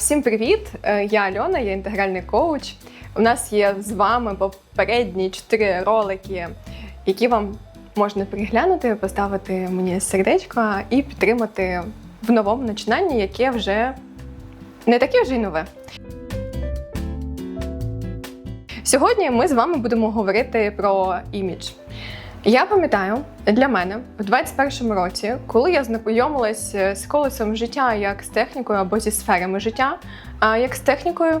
Всім привіт! Е, Я Альона, я інтегральний коуч. У нас є з вами попередні чотири ролики, які вам можна переглянути, поставити мені сердечко і підтримати в новому начинанні, яке вже не таке вже й нове. Сьогодні ми з вами будемо говорити про імідж. Я пам'ятаю, для мене в 21-му році, коли я знайомилась е, з колесом життя як з технікою або зі сферами життя, а як з технікою,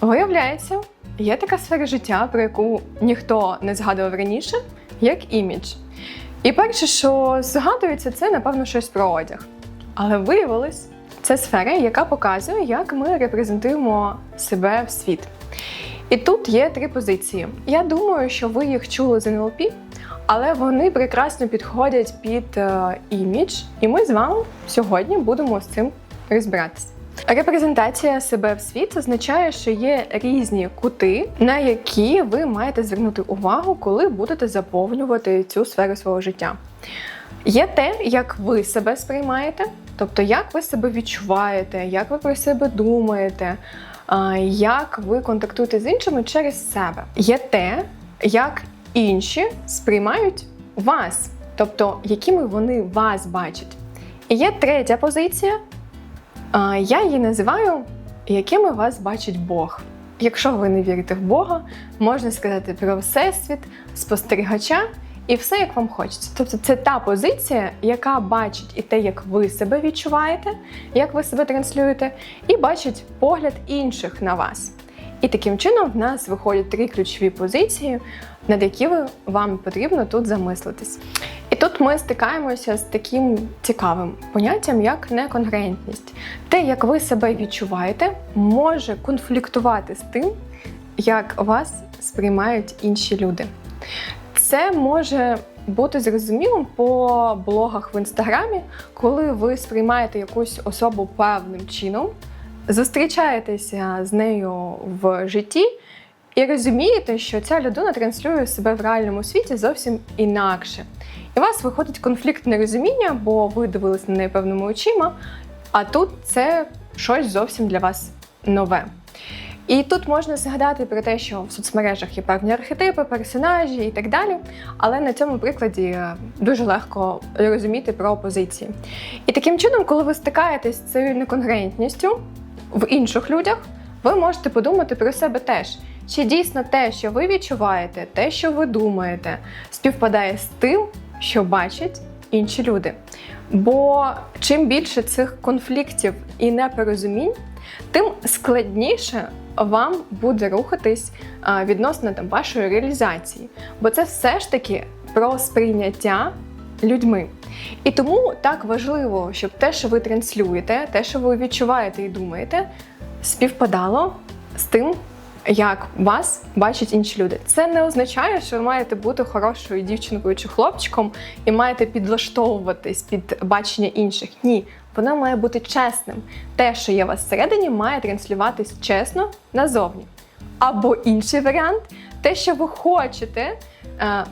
виявляється, є така сфера життя, про яку ніхто не згадував раніше, як імідж. І перше, що згадується, це напевно щось про одяг. Але виявилось, це сфера, яка показує, як ми репрезентуємо себе в світ. І тут є три позиції. Я думаю, що ви їх чули з НЛП, але вони прекрасно підходять під е, імідж, і ми з вами сьогодні будемо з цим розбиратися. Репрезентація себе в світ означає, що є різні кути, на які ви маєте звернути увагу, коли будете заповнювати цю сферу свого життя. Є те, як ви себе сприймаєте, тобто як ви себе відчуваєте, як ви про себе думаєте, як ви контактуєте з іншими через себе. Є те, як інші сприймають вас, тобто якими вони вас бачать. І є третя позиція, я її називаю якими вас бачить Бог. Якщо ви не вірите в Бога, можна сказати про всесвіт, спостерігача і все, як вам хочеться. Тобто це та позиція, яка бачить і те, як ви себе відчуваєте, як ви себе транслюєте, і бачить погляд інших на вас. І таким чином в нас виходять три ключові позиції, над якими вам потрібно тут замислитись. І тут ми стикаємося з таким цікавим поняттям, як неконгрентність. Те, як ви себе відчуваєте, може конфліктувати з тим, як вас сприймають інші люди. Це може бути зрозумілим по блогах в інстаграмі, коли ви сприймаєте якусь особу певним чином, зустрічаєтеся з нею в житті і розумієте, що ця людина транслює себе в реальному світі зовсім інакше. І у вас виходить конфлікт нерозуміння, бо ви дивились на неї певними очима, а тут це щось зовсім для вас нове. І тут можна згадати про те, що в соцмережах є певні архетипи, персонажі і так далі. Але на цьому прикладі е, дуже легко розуміти про позиції. І таким чином, коли ви стикаєтесь з цією неконгрентністю в інших людях, ви можете подумати про себе теж. Чи дійсно те, що ви відчуваєте, те, що ви думаєте, співпадає з тим, що бачать інші люди? Бо чим більше цих конфліктів і непорозумінь, тим складніше вам буде рухатись відносно там, вашої реалізації. Бо це все ж таки про сприйняття людьми. І тому так важливо, щоб те, що ви транслюєте, те, що ви відчуваєте і думаєте, співпадало з тим, як вас бачать інші люди. Це не означає, що ви маєте бути хорошою дівчинкою чи хлопчиком і маєте підлаштовуватись під бачення інших. Ні, воно має бути чесним. Те, що є у вас всередині, має транслюватись чесно назовні. Або інший варіант те, що ви хочете,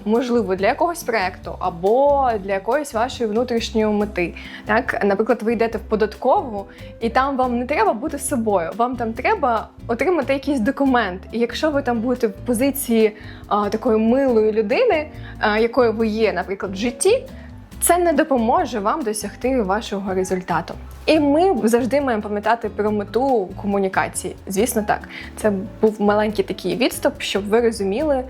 можливо, для якогось проекту або для якоїсь вашої внутрішньої мети. Так, наприклад, ви йдете в податкову, і там вам не треба бути собою. Вам там треба отримати якийсь документ. І якщо ви там будете в позиції а, такої милої людини, а, якою ви є, наприклад, в житті. Це не допоможе вам досягти вашого результату. І ми завжди маємо пам'ятати про мету комунікації. Звісно, так. Це був маленький такий відступ, щоб ви розуміли,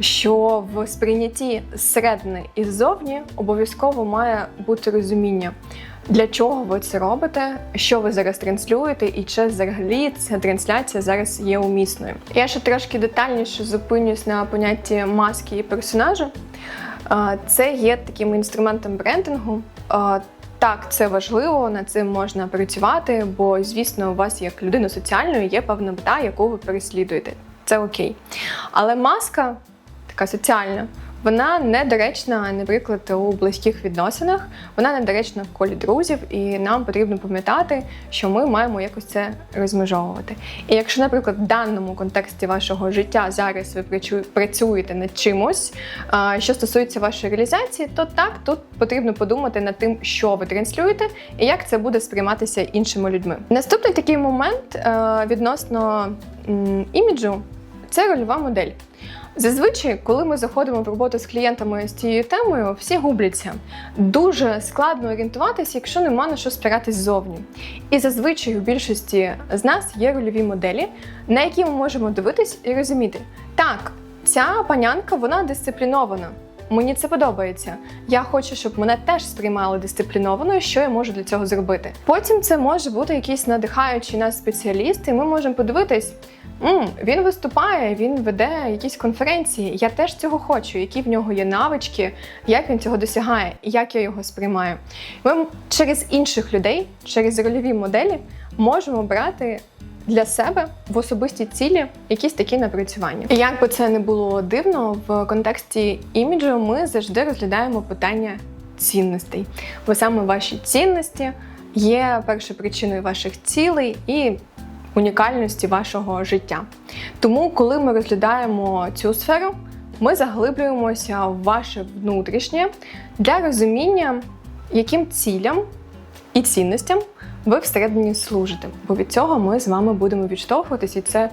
що в сприйнятті зсередини і ззовні обов'язково має бути розуміння, для чого ви це робите, що ви зараз транслюєте, і чи взагалі ця трансляція зараз є умісною. Я ще трошки детальніше зупинюсь на понятті маски і персонажа. Це є таким інструментом брендингу. Так, це важливо, над цим можна працювати, бо, звісно, у вас як людина соціальної є певна мета, яку ви переслідуєте. Це окей. Але маска, така соціальна, Вона недоречна, наприклад, у близьких відносинах, вона недоречна в колі друзів, і нам потрібно пам'ятати, що ми маємо якось це розмежовувати. І якщо, наприклад, в даному контексті вашого життя зараз ви працю- працюєте над чимось, що стосується вашої реалізації, то так тут потрібно подумати над тим, що ви транслюєте, і як це буде сприйматися іншими людьми. Наступний такий момент е, відносно іміджу це рольова модель. Зазвичай, коли ми заходимо в роботу з клієнтами з цією темою, всі губляться. Дуже складно орієнтуватися, якщо нема на що спиратись ззовні. І зазвичай у більшості з нас є рольові моделі, на які ми можемо дивитись і розуміти, так, ця панянка вона дисциплінована. Мені це подобається. Я хочу, щоб мене теж сприймали дисциплінованою, що я можу для цього зробити. Потім це може бути якийсь надихаючий нас спеціаліст, і ми можемо подивитись. М, він виступає, він веде якісь конференції. Я теж цього хочу, які в нього є навички, як він цього досягає, як я його сприймаю. Ми через інших людей, через рольові моделі можемо брати для себе в особисті цілі якісь такі напрацювання. І як би це не було дивно, в контексті іміджу ми завжди розглядаємо питання цінностей, бо саме ваші цінності є першою причиною ваших цілей і унікальності вашого життя. Тому, коли ми розглядаємо цю сферу, ми заглиблюємося в ваше внутрішнє для розуміння, яким цілям і цінностям ви всередині служите. Бо від цього ми з вами будемо відштовхуватись, і це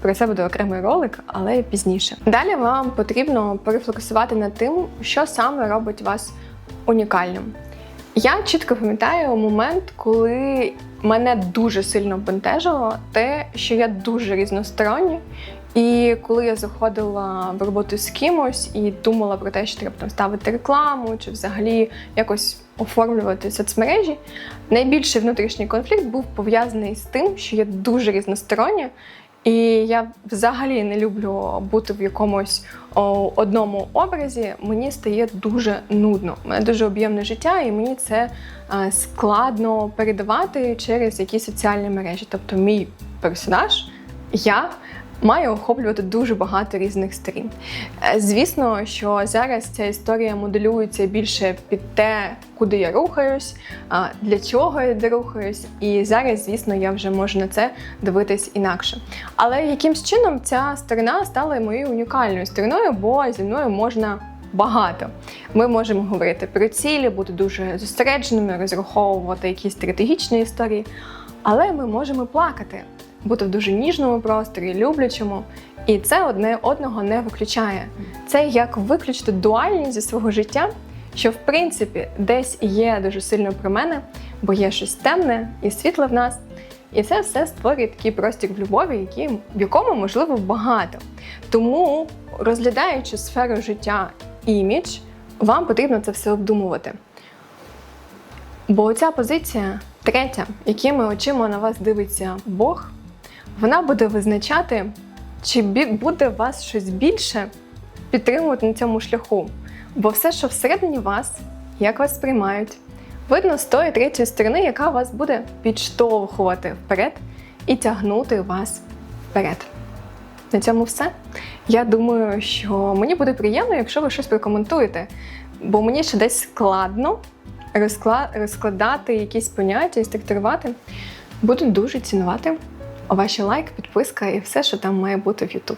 про це буде окремий ролик, але пізніше. Далі вам потрібно перефокусувати над тим, що саме робить вас унікальним. Я чітко пам'ятаю момент, коли мене дуже сильно бентежило те, що я дуже різностороння. І коли я заходила в роботу з кимось і думала про те, що треба там ставити рекламу чи взагалі якось оформлювати соцмережі, найбільший внутрішній конфлікт був пов'язаний з тим, що я дуже різностороння, і я взагалі не люблю бути в якомусь одному образі. Мені стає дуже нудно. У мене дуже об'ємне життя, і мені це е, складно передавати через якісь соціальні мережі. Тобто, мій персонаж, я. Маю охоплювати дуже багато різних сторін. Е, Звісно, що зараз ця історія моделюється більше під те, куди я рухаюсь, для чого я рухаюсь. І зараз, звісно, я вже можу на це дивитись інакше. Але якимсь чином ця сторона стала моєю унікальною стороною, бо зі мною можна багато. Ми можемо говорити про цілі, бути дуже зосередженими, розраховувати якісь стратегічні історії, але ми можемо плакати, бути в дуже ніжному просторі, люблячому. І це одне одного не виключає. Це як виключити дуальність зі свого життя, що в принципі десь є дуже сильно про мене, бо є щось темне і світле в нас. І це все створює такий простір в любові, який, в якому можливо багато. Тому, розглядаючи сферу життя імідж, вам потрібно це все обдумувати. Бо ця позиція, третя, якими очима на вас дивиться Бог, вона буде визначати, чи буде вас щось більше підтримувати на цьому шляху. Бо все, що всередині вас, як вас сприймають, видно з тої третьої сторони, яка вас буде підштовхувати вперед і тягнути вас вперед. На цьому все. Я думаю, що мені буде приємно, якщо ви щось прокоментуєте, бо мені ще десь складно розкладати якісь поняття і структурувати. Буду дуже цінувати ваші лайк, підписка і все, що там має бути в YouTube.